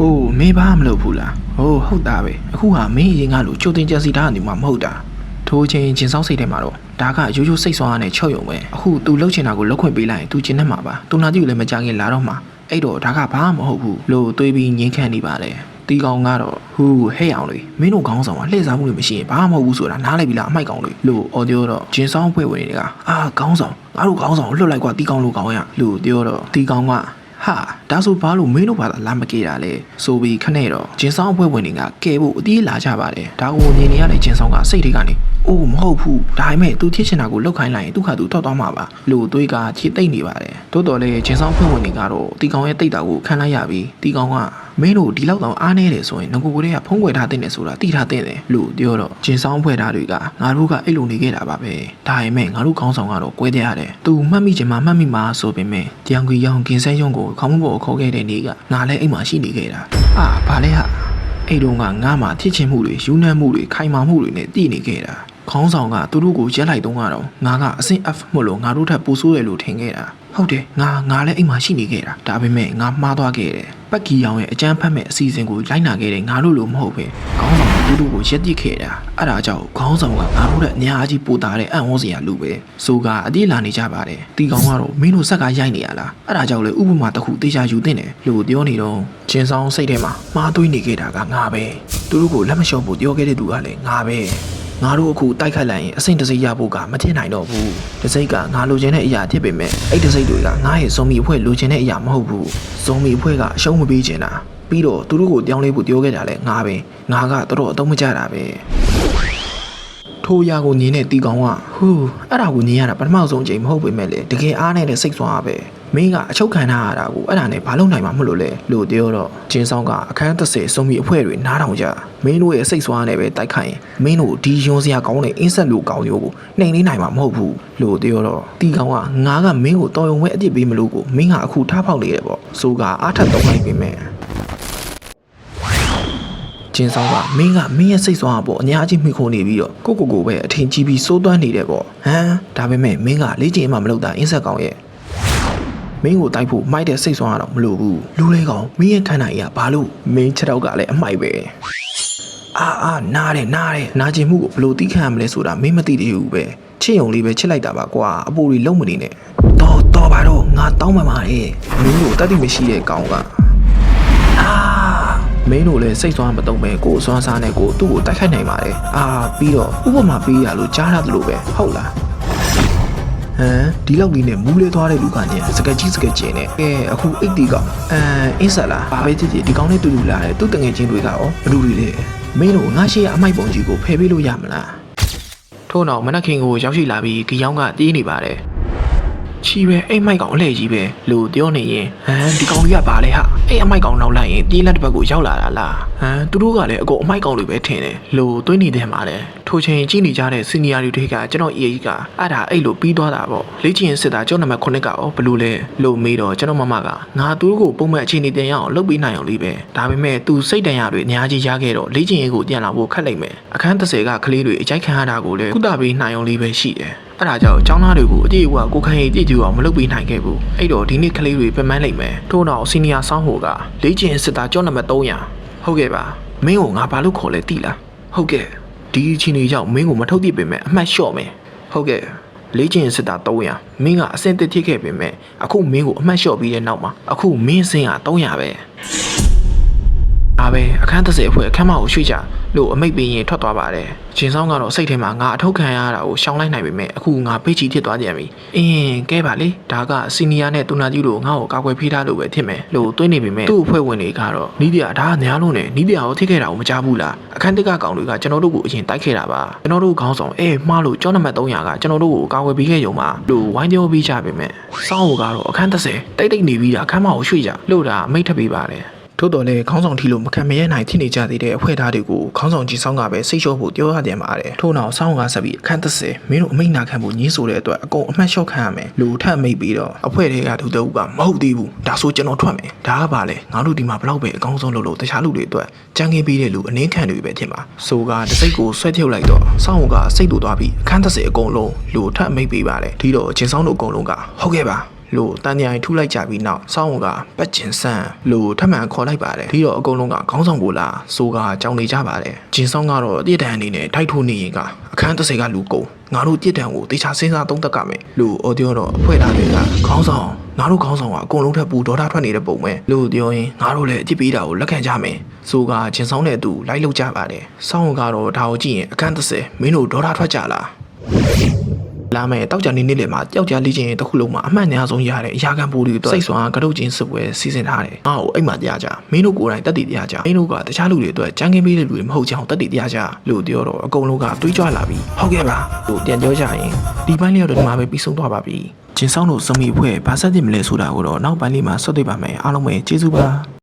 အိုးမင်းဘာမှမလုပ်ဘူးလားဟိုးဟုတ်တာပဲအခုဟာမင်းအရင်ကလို့ကြိုတင်ကြံစီတာကနေမှမဟုတ်တာထိုးချင်းဂျင်ဆောင်စိတ်ထဲမှာတော့ဒါကရိုးရိုးစိတ်ဆွမ်းရတဲ့ချော့ယုံပဲအခု तू လှုပ်ချင်တာကိုလှုပ်ခွင့်ပေးလိုက်ရင် तू ကျင်နေမှာပါတူနာတိကိုလည်းမကြခင်လာတော့မှာအဲ့တော့ဒါကဘာမှမဟုတ်ဘူးလို့တွေးပြီးငင်းခံနေပါလေတီကောင်ကတော့ဟူးဟဲ့အောင်လေမင်းတို့ခေါင်းဆောင်ကလှည့်စားမှုတွေမရှိရင်ဘာမှမဟုတ်ဘူးဆိုတာနားလည်ပြီလားအမိုက်ကောင်လေလို့အော်ပြောတော့ဂျင်ဆောင်ဖွဲ့ဝင်တွေကအာခေါင်းဆောင်ငါတို့ခေါင်းဆောင်ကိုလွတ်လိုက်ကွာတီကောင်လို့ခေါင်းရလို့ပြောတော့တီကောင်က ဟာဒါဆိုဘာလို့မင်းတို့ဘာသာလာမကေတာလဲဆိုပြီးခနဲ့တော့ဂျင်းဆောင်အဖွဲ့ဝင်တွေကကဲဖို့အတီးလာကြပါတယ်ဒါကိုမြင်နေရတဲ့ဂျင်းဆောင်ကစိတ်တွေကနေအိုးမဟုတ်ဘူးဒါပေမဲ့ तू thiết ချင်တာကိုလောက်ခိုင်းလိုက်ရင်သူ့ခါသူထောက်သွားမှာပါလို့တွေးကခြေသိမ့်နေပါတယ်တိုးတော်လည်းဂျင်းဆောင်အဖွဲ့ဝင်တွေကတော့တီကောင်ရဲ့တိတ်တာကိုခံလိုက်ရပြီးတီကောင်ကမင်းတို့ဒီလောက်တောင်အားနေတယ်ဆိုရင်ငကိုကိုတွေကဖုံးကွယ်ထားတဲ့တယ်ဆိုတာတိထားတဲ့တယ်လို့ပြောတော့ဂျင်းဆောင်အဖွဲ့သားတွေကငါတို့ကအဲ့လိုနေခဲ့တာပါပဲဒါပေမဲ့ငါတို့ခေါင်းဆောင်ကတော့ကွဲတဲ့ရတယ်သူမှတ်မိချင်မှမှတ်မိမှာဆိုပေမဲ့တယောင်ကြီးရောင်ကင်းဆဲရုံကိုခေါင်းမပေါ်ခေါ်ခဲ့တဲ့နေ့ကငါလည်းအိမ်မှာရှိနေခဲ့တာအာဘာလဲဟာအဲ့တုန်းကငါမှထစ်ချင်မှုတွေယူနှံ့မှုတွေခိုင်မာမှုတွေနဲ့တည်နေခဲ့တာခေါင်းဆောင်ကသူတို့ကိုရက်လိုက်တော့ကတော့ငါကအဆင့် F မလို့ငါတို့ထပ်ပိုဆိုးတယ်လို့ထင်ခဲ့တာ ဟုတ်တယ်ငါငါလည်းအိမ်မှာရှိနေခဲ့တာဒါပေမဲ့ငါမှားသွားခဲ့တယ်ပတ်ကီရောင်ရဲ့အကြမ်းဖက်မဲ့အစီအစဉ်ကိုလိုက်နာခဲ့တဲ့ငါတို့လိုမဟုတ်ပဲခေါင်းဆောင်ကသူတို့ကိုရက်ပစ်ခဲ့တာအဲ့ဒါကြောင့်ခေါင်းဆောင်ကငါတို့တဲ့အများကြီးပိုတာတဲ့အံ့ဩစရာလူပဲဆိုကအတိလာနေကြပါတယ်တီကောင်ကတော့မင်းတို့ဆက်ကရိုက်နေရလားအဲ့ဒါကြောင့်လေဥပမာတစ်ခုတေချာယူသင့်တယ်လို့ပြောနေတော့ဂျင်းဆောင်စိတ်ထဲမှာမှားသွေးနေခဲ့တာကငါပဲသူတို့ကိုလက်မလျှော့ဖို့ပြောခဲ့တဲ့သူကလည်းငါပဲ ငါတို့အခုတိုက်ခိုက်လိုက်ရင်အစိမ့်တစိမ့်ရဖို့ကမထင်နိုင်တော့ဘူးတစိမ့်ကငါလိုချင်တဲ့အရာဖြစ်ပေမဲ့အဲ့တစိမ့်တွေကငါရဲ့ဇွန်မီအဖွဲ့လိုချင်တဲ့အရာမဟုတ်ဘူးဇွန်မီအဖွဲ့ကအရှုံးမပေးချင်တာပြီးတော့သူတို့ကိုတောင်းလဲဖို့ပြောခဲ့တာလဲငါပဲငါကတော်တော်အသုံးမကျတာပဲထိုးရကိုညင်းတဲ့တီကောင်ကဟူးအဲ့ဒါကိုညင်းရတာပထမဆုံးအချိန်မဟုတ်ပေမဲ့လေတကယ်အားနေတဲ့စိတ်ဆွမ်းရပဲ မင်းကအချုပ်ခံထားရတာကိုအဲ့ဒါနဲ့ဘာလုပ်နိုင်မှာမလို့လဲလို့ပြောတော့ဂျင်းဆောင်ကအခန်း30စုံမီအဖွဲ့တွေနားထောင်ကြမင်းတို့ရဲ့စိတ်ဆွမ်းနဲ့ပဲတိုက်ခိုက်ရင်မင်းတို့ဒီယွန်စရာကောင်းတဲ့အင်းဆက်လူကောင်းမျိုးကိုနှိမ်နေနိုင်မှာမဟုတ်ဘူးလို့ပြောတော့တီကောင်ကငါကမင်းကိုတော်ရုံပဲအပြစ်ပေးမလို့ကိုမင်းကအခုထားဖောက်နေတယ်ပေါ့ဆိုကအားထပ်တော့လိုက်ပြီမဲ့ကျင်းဆောင်ကမင်းကမင်းရဲ့စိတ်ဆွမ်းအပေါ်အများကြီးမိခိုးနေပြီးတော့ကိုကိုကိုပဲအထင်ကြီးပြီးစိုးသွမ်းနေတယ်ပေါ့ဟမ်ဒါပေမဲ့မင်းကလေ့ကျင့်မှမလုပ်တာအင်းဆက်ကောင်ရဲ့ မင်းကိုတိုက်ဖို့မိုက်တဲ့စိတ်ဆွမ်းရတော့မလိုဘူးလူလေးကောင်မင်းရဲ့ခန္ဓာကြီးကဘာလို့မင်းချက်တော့ကလည်းအမိုက်ပဲအာအာနားတယ်နားတယ်နာကျင်မှုကိုဘလို့တီးခံရမလဲဆိုတာမင်းမသိသေးဘူးပဲချစ်ယုံလေးပဲချစ်လိုက်တာပါကွာအပူတွေလုံးမနေနဲ့တော့တော့ပါတော့ငါတောင်းပန်ပါတယ်မင်းကိုတတ်သိမရှိတဲ့ကောင်ကအာမင်းတို့လည်းစိတ်ဆွမ်းမတုံပဲကိုယ်အစွမ်းစားနဲ့ကိုယ်သူ့ကိုတိုက်ခိုက်နိုင်ပါတယ်အာပြီးတော့ဥပမာပေးရလို့ကြားရတယ်လို့ပဲဟုတ်လား ဟမ်ဒီလောက်လေးနဲ့မူးလေးသွားတဲ့လူကနေစကက်ကြီးစကက်ကျင်းနဲ့အဲအခုအိတ်တီကောင်အဲအင်းဆက်လားဘာပဲဖြစ်ဖြစ်ဒီကောင်နဲ့တူတူလာတယ်သူ့တငယ်ချင်းတွေကရောဘလူတွေလေမင်းတို့ငါရှိရအမိုက်ပုံကြီးကိုဖယ်ပေးလို့ရမလားထို့နောက်မနက်ခင်ကိုရောက်ရှိလာပြီးဂီယောင်းကတီးနေပါတယ် ချီပဲအိမ်မိုက်ကောင်အလှည့်ကြီးပဲလို့ပြောနေရင်ဟမ်ဒီကောင်ကြီးကဘာလဲဟာအိမ်အမိုက်ကောင်နောက်လိုက်ရင်တီးလက်တစ်ဘက်ကိုရောက်လာတာလားဟမ်သူတို့ကလည်းအကုန်အမိုက်ကောင်တွေပဲထင်တယ်လို့တွေးနေတဲ့မှာလဲထိုချိန်ကြည့်နေကြတဲ့စီနီယာတွေတွေကကျွန်တော်အေးကြီးကအဲ့ဒါအဲ့လိုပြီးသွားတာပေါ့လေ့ကျင့်စစ်တာကျောင်းနံပါတ်9ကရောဘလို့လဲလို့မေးတော့ကျွန်တော်မမကငါသူတို့ကိုပုံမှန်အခြေအနေတင်ရအောင်လုပ်ပေးနိုင်အောင်လေးပဲဒါပေမဲ့သူစိတ်တန်ရတွေအများကြီးရခဲ့တော့လေ့ကျင့်ရေးကိုပြန်လာဖို့ခက်လိုက်မယ်အခန်း30ကကလေးတွေအကြိုက်ခံရတာကိုလည်းကုသပေးနိုင်အောင်လေးပဲရှိတယ် အဲ့ဒါကြောင့်ကျောင်းသားတွေကိုအပြည့်အဝကိုခိုင်ရေးပြည့်ကျူအောင်မလုပ်ပေးနိုင်ခဲ့ဘူးအဲ့တော့ဒီနေ့ကလေးတွေပြန်မလိုက်မယ်ထို့နောက်စီနီယာဆောင်းဟိုကလေ့ကျင့်စစ်သားကျောင်းနံပါတ်300ဟုတ်ကဲ့ပါမင်းကိုငါဘာလို့ခေါ်လဲတိလားဟုတ်ကဲ့ဒီအချိန်လေးကြောင့်မင်းကိုမထုတ်ပြစ်ပေမဲ့အမှတ်လျှော့မယ်ဟုတ်ကဲ့လေ့ကျင့်စစ်သား300မင်းကအဆင့်တစ်ဖြစ်ခဲ့ပေမဲ့အခုမင်းကိုအမှတ်လျှော့ပြီးတဲ့နောက်မှာအခုမင်းစင်းက300ပဲအား ပဲအခန်း30အဖွဲ့အခန်းမကိုရွှေ့ကြလို့အမိတ်ပေးရင်ထွက်သွားပါတယ်။ဂျင်းဆောင်ကတော့စိတ်ထဲမှာငါအထောက်ခံရတာကိုရှောင်လိုက်နိုင်ပေမဲ့အခုငါပိတ်ချီဖြစ်သွားကြပြီ။အင်းကဲပါလေဒါကစီနီယာနဲ့တူနာကြီးတို့ငါ့ကိုကာကွယ်ဖေးထားလို့ပဲဖြစ်မယ်လို့တွေးနေပေမဲ့သူ့အဖွဲ့ဝင်တွေကတော့နီးပြဒါကညာလို့နဲ့နီးပြရောထိခဲ့တာကိုမကြားဘူးလား။အခန်းတက်ကကောင်တွေကကျွန်တော်တို့ကိုအရင်တိုက်ခဲ့တာပါ။ကျွန်တော်တို့ခေါင်းဆောင်အေးမှားလို့ကျောင်းနံပါတ်300ကကျွန်တော်တို့ကိုကာကွယ်ပေးခဲ့ရုံပါလို့ဝိုင်းပြောပြီးကြပေမဲ့စောင်းဟိုကတော့အခန်း30တိတ်တိတ်နေပြီးတာအခန်းမကိုရွှေ့ကြလို့ဒါအမိတ်ထပ်ပေးပါတယ်။ ထို့တော်လည်းခေါင်းဆောင်ထီလို့မခံမရနိုင်ဖြစ်နေကြသေးတဲ့အဖွဲ့သားတွေကိုခေါင်းဆောင်ကြီးဆောင်ကပဲစိတ်လျှော့ဖို့ပြောရပြန်ပါတယ်ထို့နောက်ဆောင်းကဆက်ပြီးအခန်း30မင်းတို့အမိတ်နာခံဖို့ညှင်းဆိုတဲ့အတွက်အကုန်အမှတ်လျှော့ခံရမယ်လူထပ်မိတ်ပြီးတော့အဖွဲ့တွေကသူတို့ကမဟုတ်သေးဘူးဒါဆိုကျွန်တော်ထွက်မယ်ဒါကပါလေငါတို့ဒီမှာဘလောက်ပဲအကောင်းဆုံးလုပ်လို့တခြားလူတွေအတွက်ကြံငင်းပေးတဲ့လူအနှင်းခံတွေပဲဖြစ်မှာဆိုကတစိတ်ကိုဆွဲထုတ်လိုက်တော့ဆောင်းကစိတ်တူသွားပြီးအခန်း30အကုန်လုံးလူထပ်မိတ်ပေးပါတယ်ဒီတော့ချင်းဆောင်တို့အကုန်လုံးကဟုတ်ကဲ့ပါ လို့တန်တရားထူလိုက်ကြပြီးနောက်စောင်းကပတ်ကျင်ဆန်းလို့ထပ်မံခေါ်လိုက်ပါတယ်ပြီးတော့အကုန်လုံးကခေါင်းဆောင်ကိုလာဆိုကကြောင်နေကြပါတယ်ဂျင်ဆောင်ကတော့တည့်တန်အနေနဲ့ထိုက်ထိုးနေရင်ကအခန်းတစ်စိကလူကုန်ငါတို့တည့်တန်ကိုတေချာစဉ်းစားသုံးသပ်ကြမယ်လို့အော်ဒီယိုတော့အဖွဲ့သားတွေကခေါင်းဆောင်ငါတို့ခေါင်းဆောင်ကအကုန်လုံးထက်ပူဒေါတာထွက်နေတဲ့ပုံပဲလို့ပြောရင်ငါတို့လည်းအစ်ပေးတာကိုလက်ခံကြမယ်ဆိုကဂျင်ဆောင်နဲ့အတူလိုက်လုပ်ကြပါတယ်စောင်းကတော့ဒါကိုကြည့်ရင်အခန်းတစ်စိမင်းတို့ဒေါတာထွက်ကြလား လာမယ်တောက်ကြနေနေ့လေမှာတယောက်ကြားလေ့ကျင့်ရင်တစ်ခုလုံးမှာအမှန်တရားဆုံးရတဲ့အရာခံပိုးတွေအတွက်စိတ်ဆွမ်းကတုတ်ချင်းစစ်ပွဲစီစဉ်ထားတယ်။အားကိုအိမ်မှာတရားကြမင်းတို့ကိုယ်တိုင်တက်တည်တရားကြမင်းတို့ကတခြားလူတွေအတွက်ကြံခင်းပေးတဲ့လူတွေမဟုတ်ချောင်းတက်တည်တရားကြလို့ပြောတော့အကုန်လုံးကတွေးကြွလာပြီးဟုတ်ကဲ့ပါလို့ပြန်ပြောကြရင်ဒီပိုင်းလေးတော့ဒီမှာပဲပြီးဆုံးသွားပါပြီ။ကျင်းဆောင်တို့စမီအဖွဲ့ဗာဆက်တင်မလဲဆိုတာကိုတော့နောက်ပိုင်းလေးမှာဆွတ်တွေ့ပါမယ်အားလုံးပဲကျေးဇူးပါ